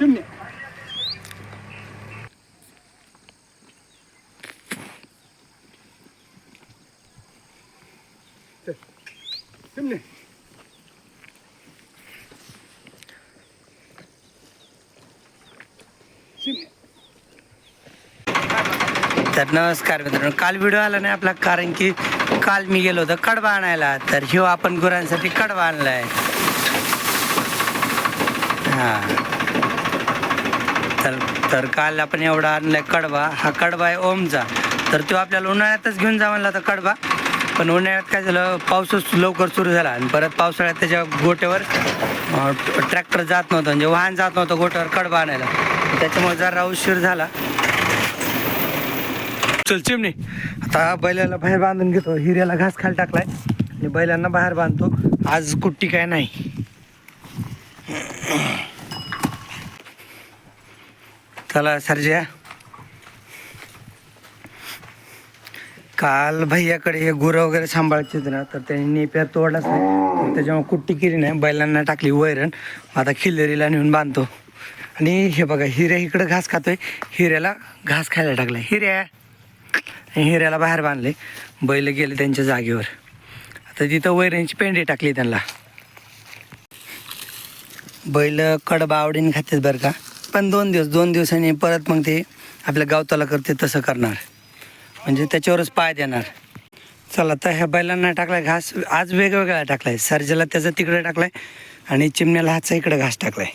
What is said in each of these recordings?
शून्य. शून्य. तर नमस्कार मित्रांनो काल व्हिडिओ आला नाही आपला कारण की काल मी गेलो होतो कडवा आणायला. तर ह्यो आपण गुरांसाठी कडवा आणलाय. हा. तर तर काल आपण एवढा आणलाय कडबा हा कडबा आहे ओमचा. तर तो आपल्याला उन्हाळ्यातच घेऊन जा म्हणला होता कडबा पण उन्हाळ्यात काय झालं पाऊसच लवकर सुरू झाला आणि परत पावसाळ्यात त्याच्या गोट्यावर ट्रॅक्टर जात नव्हतं. म्हणजे वाहन जात नव्हतं गोट्यावर कडबा आणायला. त्याच्यामुळे जरा उशीर झाला. चल चिमणी. आता बैलाला बाहेर बांधून घेतो. हिऱ्याला घास खाली टाकलाय. आणि बैलांना बाहेर बांधतो. आज कुट्टी काय नाही. चला सरज्या काल भैयाकडे हे गुरं वगैरे सांभाळायचे होते ना तर त्यांनी नेप्या तोडलाच नाही. त्याच्यामुळे कुट्टी केली नाही बैलांना टाकली वैरण. आता खिल्लेरीला नेऊन बांधतो. आणि हे बघा हिऱ्या इकडं घास खातोय. हिऱ्याला घास खायला टाकला हिऱ्या! हिऱ्याला बाहेर बांधले बैल गेले त्यांच्या जागेवर. आता तिथं वैरणची पेंडी टाकली त्यांना. बैल कडबा आवडीने खातेच बरं का. पण दोन दिवस दोन दिवसांनी परत मग ते आपल्या गावताला करते तसं करणार. म्हणजे त्याच्यावरच पाय देणार. चला तर ह्या बैलांना टाकलाय घास. आज वेगवेगळा टाकलाय. सर्जेला त्याचा तिकडे टाकलाय आणि चिमण्याला हातचा इकडे घास टाकलाय.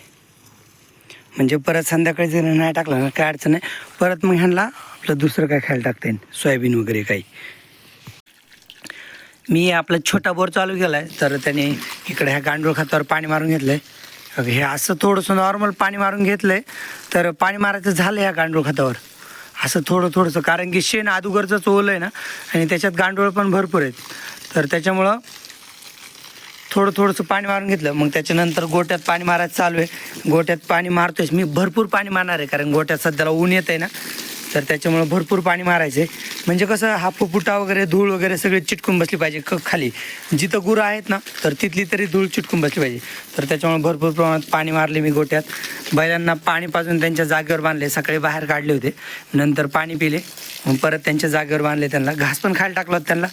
म्हणजे परत संध्याकाळी जर नाही टाकला ना काय अडचण नाही. परत मग ह्यांना आपलं दुसरं काय खायला टाकता येईल? सोयाबीन वगैरे काही. मी आपला छोटा बोर चालू केला आहे तर त्याने इकडे ह्या गांडूळ खतावर पाणी मारून घेतलं आहे हे असं थोडंसं नॉर्मल पाणी मारून घेतलं आहे तर पाणी मारायचं झालं या गांडूळ खतावर. असं थोडं थोडंसं कारण की शेण अदुगरचंच ओलं आहे ना आणि त्याच्यात गांडूळ पण भरपूर आहेत. तर त्याच्यामुळं थोडं थोडंसं पाणी मारून घेतलं. मग त्याच्यानंतर गोट्यात पाणी मारायचं चालू आहे. गोट्यात पाणी मारतोयच मी भरपूर पाणी मारणार आहे कारण गोट्यात सध्याला ऊन येत आहे ना. तर त्याच्यामुळं भरपूर पाणी मारायचं. आहे म्हणजे कसं हा फुफुटा वगैरे धूळ वगैरे सगळे चिटकून बसली पाहिजे क खाली. जिथं गुरं आहेत ना तर तिथली तरी धूळ चिटकून बसली पाहिजे. तर त्याच्यामुळे भरपूर प्रमाणात पाणी मारले मी गोट्यात. बैलांना पाणी पाजून त्यांच्या जागेवर बांधले सकाळी बाहेर काढले होते. नंतर पाणी पिले. परत त्यांच्या जागेवर बांधले त्यांना. घास पण खायला टाकला होता त्यांना.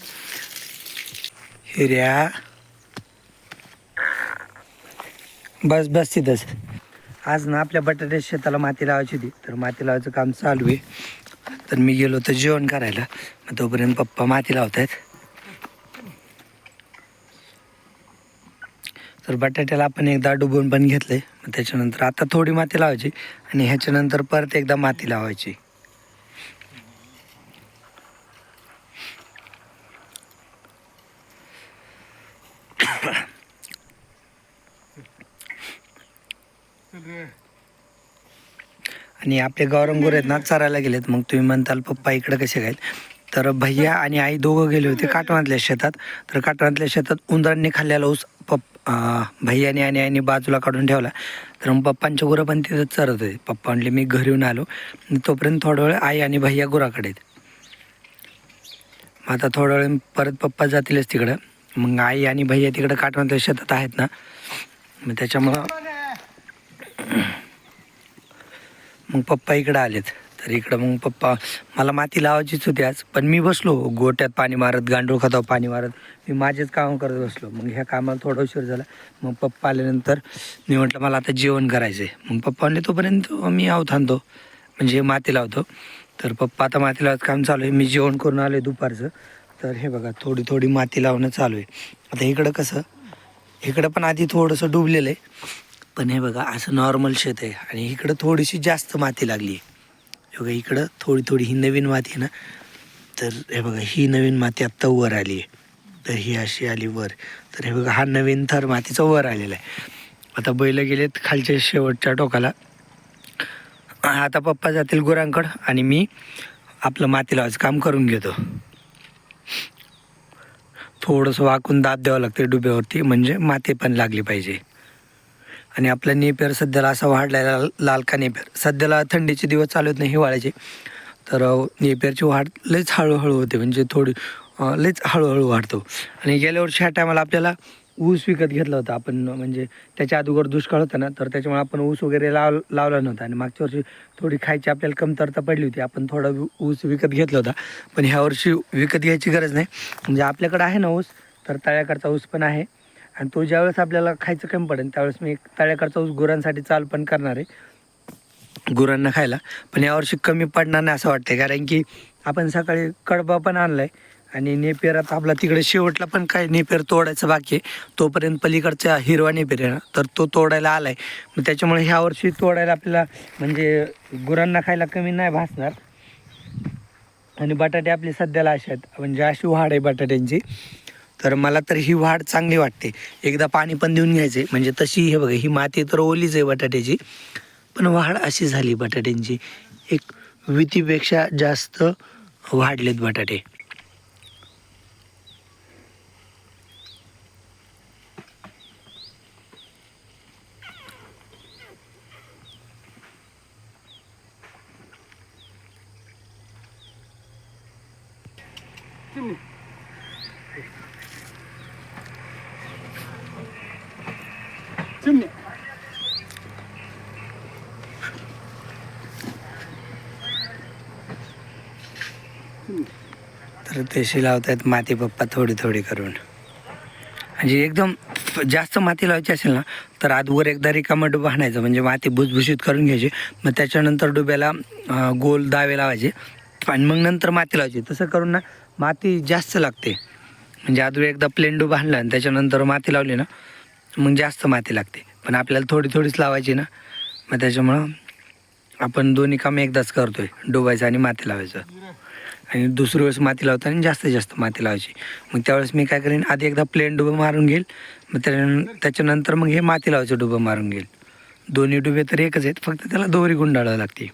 हिऱ्या. बस बस तिथंच. आज ना आपल्या बटाट्या शेताला माती लावायची होती. तर माती लावायचं काम चालू आहे. तर मी गेलो होतो जेवण करायला. मग तोपर्यंत पप्पा माती लावत आहेत तर बटाट्याला आपण एकदा डुबून पण घेतलंय. मग त्याच्यानंतर आता थोडी माती लावायची आणि ह्याच्यानंतर परत एकदा माती लावायची. आणि आपले गौरंगूर आहेत ना चरायला गेलेत. मग तुम्ही म्हणताल पप्पा इकडे कसे काय तर भैया आणि आई दोघं गेले होते काटवातल्या शेतात. तर काटवातल्या शेतात उंदरांनी खाल्लेला ऊस पप भैयाने आणि आईने बाजूला काढून ठेवला. तर मग पप्पांच्या गुरं पण तिथंच चरत होते. पप्पा म्हणले मी घरी येऊन आलो. तोपर्यंत थोडा वेळ आई आणि भैया गुराकडे मग आता थोडा वेळ परत पप्पा जातीलच तिकडं. मग आई आणि भैया तिकडं काटवातल्या शेतात आहेत ना. मग त्याच्यामुळं मग पप्पा इकडं आलेत. तर इकडं मग पप्पा मला माती लावायचीच होती आज पण मी बसलो. गोट्यात पाणी मारत गांडूळ खतावर पाणी मारत मी माझेच काम करत बसलो. मग ह्या कामाला थोडा उशीर झाला. मग पप्पा आल्यानंतर मी म्हटलं मला आता जेवण करायचं आहे मग पप्पा म्हणले तोपर्यंत मी आव थांबतो म्हणजे माती लावतो. तर पप्पा आता माती लावत काम चालू आहे. मी जेवण करून आलो आहे दुपारचं. तर हे बघा थोडी थोडी माती लावणं चालू आहे. आता इकडं कसं इकडं पण आधी थोडंसं डुबलेलं आहे. पण हे बघा असं नॉर्मल शेत आहे. आणि इकडं थोडीशी जास्त माती लागली आहे हे बघा इकडं थोडी थोडी ही नवीन माती आहे ना. तर हे बघा ही नवीन माती आत्ता वर आली आहे तर ही अशी आली वर. तर हे बघा हा नवीन थर मातीचा वर आलेला आहे. आता बैल गेलेत खालच्या शेवटच्या टोकाला. आता पप्पा जातील गुरांकड आणि मी आपलं माती लावायचं काम करून घेतो. थोडंसं वाकून दाब द्यावं लागते डुब्यावरती म्हणजे माती पण लागली पाहिजे. आणि आपला नेपेर सध्याला असा वाढलेला लालका नेपेर? सध्याला थंडीचे दिवस चालू आहेत नाही हिवाळ्याचे. तर अ, नेपेरची वाढ लईच हळूहळू होते म्हणजे थोडी लईच हळूहळू वाढतो. आणि गेल्या वर्षी ह्या टायमाला आपल्याला ऊस विकत घेतला होता. आपण म्हणजे त्याच्या अगोदर दुष्काळ होता ना तर त्याच्यामुळे आपण ऊस वगैरे लाव लावला नव्हता. आणि मागच्या वर्षी थोडी खायची आपल्याला कमतरता पडली होती. आपण थोडा ऊस विकत घेतला होता. पण ह्या वर्षी विकत घ्यायची गरज नाही. म्हणजे आपल्याकडं आहे ना ऊस तर तळ्याकडचा ऊस पण आहे. आणि तो ज्यावेळेस आपल्याला खायचं कमी पडेल त्यावेळेस मी एक तळ्याकडचा ऊस गुरांसाठी चाल पण करणार आहे. गुरांना खायला. पण यावर्षी कमी पडणार नाही असं वाटतंय कारण की आपण सकाळी कडबा पण आणलाय आणि नेपेर आता आपला तिकडे शेवटला पण काय नेपेर तोडायचं बाकी आहे. तोपर्यंत पलीकडचा हिरवा नेपेर आहे ना तर तो तोडायला आलाय. मग त्याच्यामुळे ह्या वर्षी तोडायला आपल्याला म्हणजे गुरांना खायला कमी नाही भासणार. आणि बटाटे आपले सध्याला असे आहेत. म्हणजे अशी वाढ आहे बटाट्यांची. तर मला तर ही वाढ चांगली वाटते. एकदा पाणी पण देऊन घ्यायचे. म्हणजे तशी हे बघा ही माती तर ओलीच आहे बटाट्याची. पण वाढ अशी झाली बटाट्यांची. एक वितीपेक्षा जास्त वाढलेत बटाटे. Thank you. तर तशी लावतायत माती पप्पा थोडी थोडी करून. म्हणजे एकदम जास्त माती लावायची असेल ना तर आधवर एकदा रिकामा डुबा आणायचं. म्हणजे माती भुसभुशीत करून घ्यायची. मग त्याच्यानंतर डुब्याला गोल दावे लावायचे. आणि मग नंतर माती लावायची. तसं करून ना माती जास्त लागते. म्हणजे आजवर एकदा प्लेन डुबा आणला आणि त्याच्यानंतर माती लावली ना मग जास्त माती लागते. पण आपल्याला थोडी थोडीच लावायची ना मग त्याच्यामुळं आपण दोन्ही कामं एकदाच करतोय डुबायचं आणि माती लावायचं. आणि दुसरी वेळेस माती लावताना जास्तीत जास्त माती लावायची. मग त्यावेळेस मी काय करेन आधी एकदा प्लेन डुबं मारून घेईल. मग त्या त्याच्यानंतर मग हे माती लावायचं डुबं मारून घेईल. दोन्ही डुबे तर एकच आहेत फक्त त्याला दोरी गुंडाळावं लागते.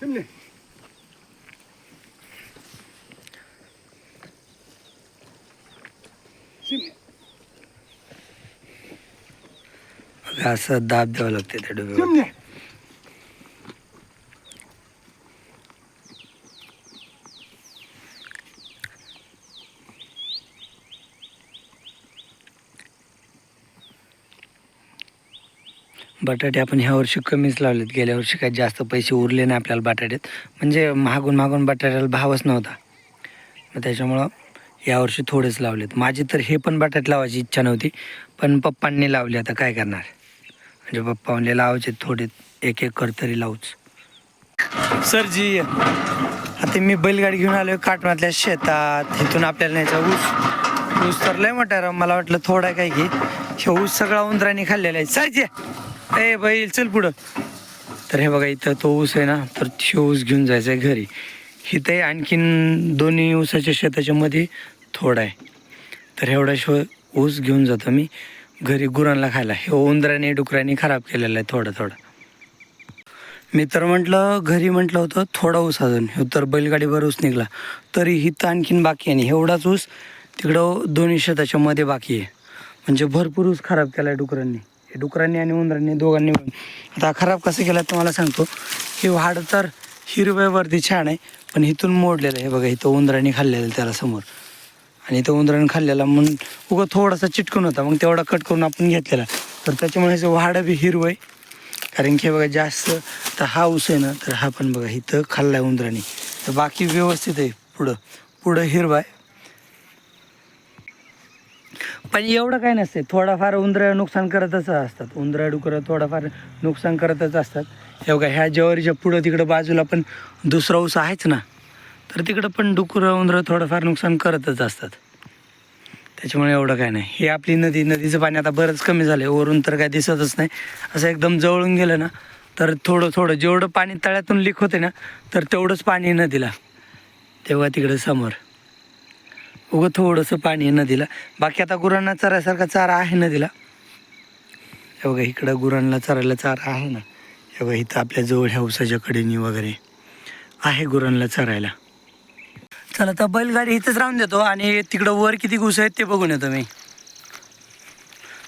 चिमणी चिमणी मग असं दाब द्यावं लागते त्या डुब्यावर. चिमणी. बटाटे आपण ह्या वर्षी कमीच लावलेत. गेल्या वर्षी काही जास्त पैसे उरले नाही आपल्याला बटाट्यात. म्हणजे महागून महागून बटाट्याला भावच नव्हता. मग त्याच्यामुळं यावर्षी थोडेच लावलेत. माझी तर हे पण बटाटे लावायची इच्छा नव्हती. पण पप्पांनी लावले. आता काय करणार? म्हणजे पप्पा म्हणले लावायचे थोडे. एक एक कर तरी लावूच. सरजी आता मी बैलगाडी घेऊन आलोय काटमातल्या शेतात. इथून आपल्याला न्यायचा ऊस. ऊस तर लय मोठा मला वाटलं थोडा काय की. हे ऊस सगळा उंदराने खाल्लेला आहे. सरजी ए बैल चल पुढं. तर हे बघा इथं तो ऊस आहे ना तर तो ऊस घेऊन जायचा आहे घरी. इथं आणखीन दोन्ही ऊसाच्या शेताच्या मध्ये थोडा आहे. तर एवढा शो ऊस घेऊन जातो मी. घरी गुरांना खायला. हे उंदराने डुकराने खराब केलेलं आहे थोडं थोडं. मी तर म्हटलं घरी म्हटलं होतं थोडा ऊस अजून. हे तर बैलगाडीवर ऊस निघाला. तरी हिथं आणखीन बाकी आहे. आणि एवढाच ऊस तिकडं दोन्ही शेताच्या मध्ये बाकी आहे. म्हणजे भरपूर ऊस खराब केला आहे डुकरांनी. हे डुकरांनी आणि उंदरांनी दोघांनी आता खराब कसं केला तुम्हाला सांगतो. हे वाढ तर हिरव्यावरती छान आहे पण इथून मोडलेलं आहे. बघा इथं उंदरांनी खाल्लेलं आहे त्याला समोर. आणि तो उंदरानं खाल्लेला म्हणून उगा थोडासा चिटकून होता. मग तेवढा कट करून आपण घेतलेला. तर त्याच्यामुळे ह्याचं वाढ बी हिरवं आहे कारण की हे बघा जास्त तर हा ऊस आहे ना तर हा पण बघा इथं खाल्लाय उंदराने. तर बाकी व्यवस्थित आहे पुढं. पुढं हिरवा आहे पण एवढं काय नसते थोडाफार उंदरं नुकसान करतच असतात. उंदरं डुकरं थोडंफार नुकसान करतच असतात. हे बघा ह्या जवारीच्या पुढं तिकडं बाजूला पण दुसरा ऊस आहेच ना. तर तिकडं पण डुकरं उंदरं थोडंफार नुकसान करतच असतात. त्याच्यामुळे एवढं काय नाही. हे आपली नदी नदीचं पाणी आता बरंच कमी झालं आहे वरून तर काय दिसतच नाही. असं एकदम जवळून गेलं ना तर थोडं थोडं जेवढं पाणी तळ्यातून लीक होते ना तर तेवढंच पाणी नदीला. तेव्हा तिकडं समोर. उगं थोडंसं पाणी नदीला. बाकी आता गुरांना चरायसारखा चारा आहे नदीला. हे बघा इकडं गुरांना चरायला चारा आहे ना. हे बघा इथं आपल्या जवळ ह्या उसाच्या कडेनी वगैरे आहे गुरांना चरायला. चला तर बैलगाडी इथंच राहून देतो आणि तिकडं वर किती ऊस आहेत ते बघून येतो मी.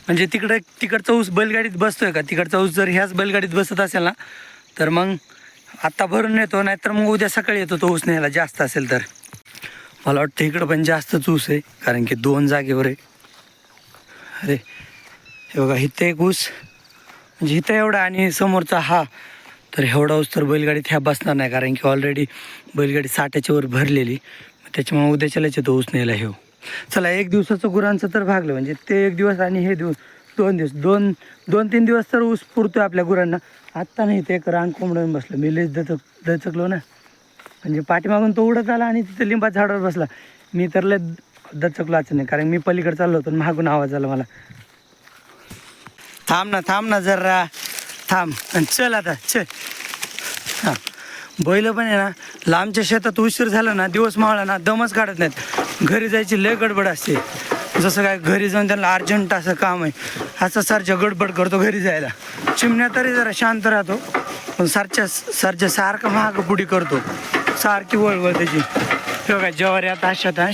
म्हणजे तिकडं तिकडचा ऊस बैलगाडीत बसतोय का? तिकडचा ऊस जर ह्याच बैलगाडीत बसत असेल ना तर मग आत्ता भरून येतो नाहीतर मग उद्या सकाळी येतो तो ऊस न्यायला जास्त असेल तर. मला वाटतं इकडं पण जास्तच ऊस आहे कारण की दोन जागेवर आहे. अरे हे बघा इथं एक ऊस म्हणजे इथं एवढा आणि समोरचा हा. तर एवढा ऊस तर बैलगाडीत ह्या बसणार नाही कारण की ऑलरेडी बैलगाडी साठाच्या वर भरलेली. त्याच्यामुळे उद्याच्यालाच येतो ऊस न्यायला हे चला एक दिवसाचं गुरांचं तर भागलं म्हणजे ते एक दिवस आणि हे दिवस दोन दिवस दोन दोन तीन दिवस तर ऊस पुरतोय आपल्या गुरांना. आत्ता नाही ते एक रान कोंबडून बसलं. मी लईच दचक दचकलो ना. म्हणजे पाठीमागून तो उडत आला आणि तिथं लिंबा झाडावर बसला. मी तर लय दचकलो नाही कारण मी पलीकडे चाललो होतो मागून आवाज आला मला. थांब ना थांब ना जरा. थांब. आणि चल आता चल. हां. बैल पण आहे ना लांबच्या शेतात उशीर झाला ना दिवस मावळा ना दमच काढत नाहीत. घरी जायची लय गडबड असते. जसं काय घरी जाऊन त्यांना अर्जंट असं काम आहे असं सारख्या गडबड करतो घरी जायला. चिमण्या तरी जरा शांत राहतो पण सारख्या सारख्या सारखं महाग पुढी करतो. सारखी वळवळ त्याची. हे बघा ज्वारी आता अशात हा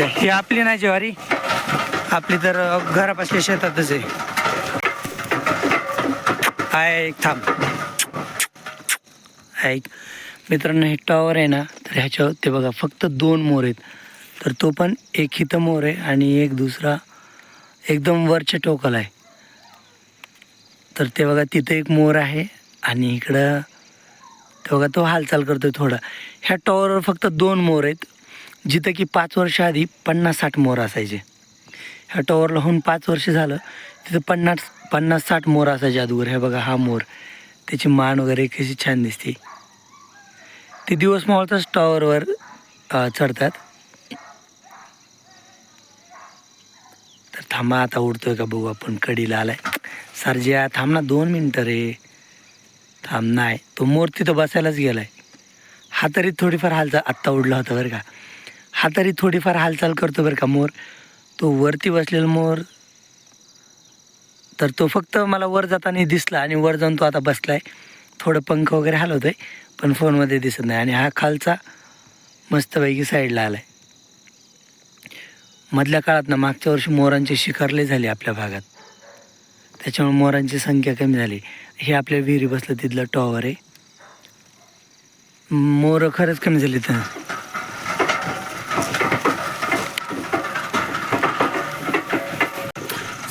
ही आपली नाही ज्वारी आपली तर अं, घरापासल्या शेतातच आहे. ऐक थांब. ऐक. मित्रांनो हे टॉवर आहे ना तर ह्याच्यावर ते बघा फक्त दोन मोर आहेत. तर तो पण एक इथं मोर आहे आणि एक दुसरा एकदम वरच्या टोकाला आहे. तर ते बघा तिथं एक मोर आहे आणि इकडं ते बघा तो हालचाल करतो आहे थोडा. ह्या टॉवरवर फक्त दोन मोर आहेत जिथं की पाच वर्ष आधी पन्नास साठ मोर असायचे. ह्या टॉवरला होऊन पाच वर्ष झालं तिथं पन्नास पन्नास साठ मोर असा जादूगर हे बघा हा मोर. त्याची मान वगैरे कशी छान दिसते. ते दिवस मावळताच टॉवरवर चढतात. तर थांबा आता उडतोय का बघू आपण कडीला आलाय. सरजिया थांब ना दोन मिनटं रे. थांब नाही तो मोर तिथं बसायलाच गेलाय. हा तरी थोडीफार हालचाल आत्ता उडला होता बरं का. हा तरी थोडीफार हालचाल करतो बरं का मोर. तो वरती बसलेला मोर तर तो फक्त मला वर जाताना दिसला आणि वर जाऊन तो आता बसलाय. थोडं पंख वगैरे हलवतोय पण फोनमध्ये दिसत नाही. आणि हा खालचा मस्तपैकी साईडला आलाय. मधल्या काळात ना मागच्या वर्षी मोरांची शिकारले झाली आपल्या भागात. त्याच्यामुळे मोरांची संख्या कमी झाली. हे आपल्या विहिरी बसलं तिथलं टॉवर आहे. मोरं खरंच कमी झाली तर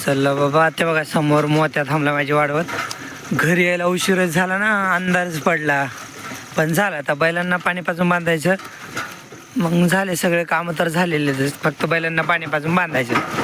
चला बाबा ते बघा समोर मोत्या थांबला माझी वाढवत. घरी यायला उशीरच झाला ना अंधारच पडला. पण झाला आता बैलांना पाणी पाजून बांधायचं. मग झाले सगळे कामं तर झालेले फक्त बैलांना पाणी पाजून बांधायचं.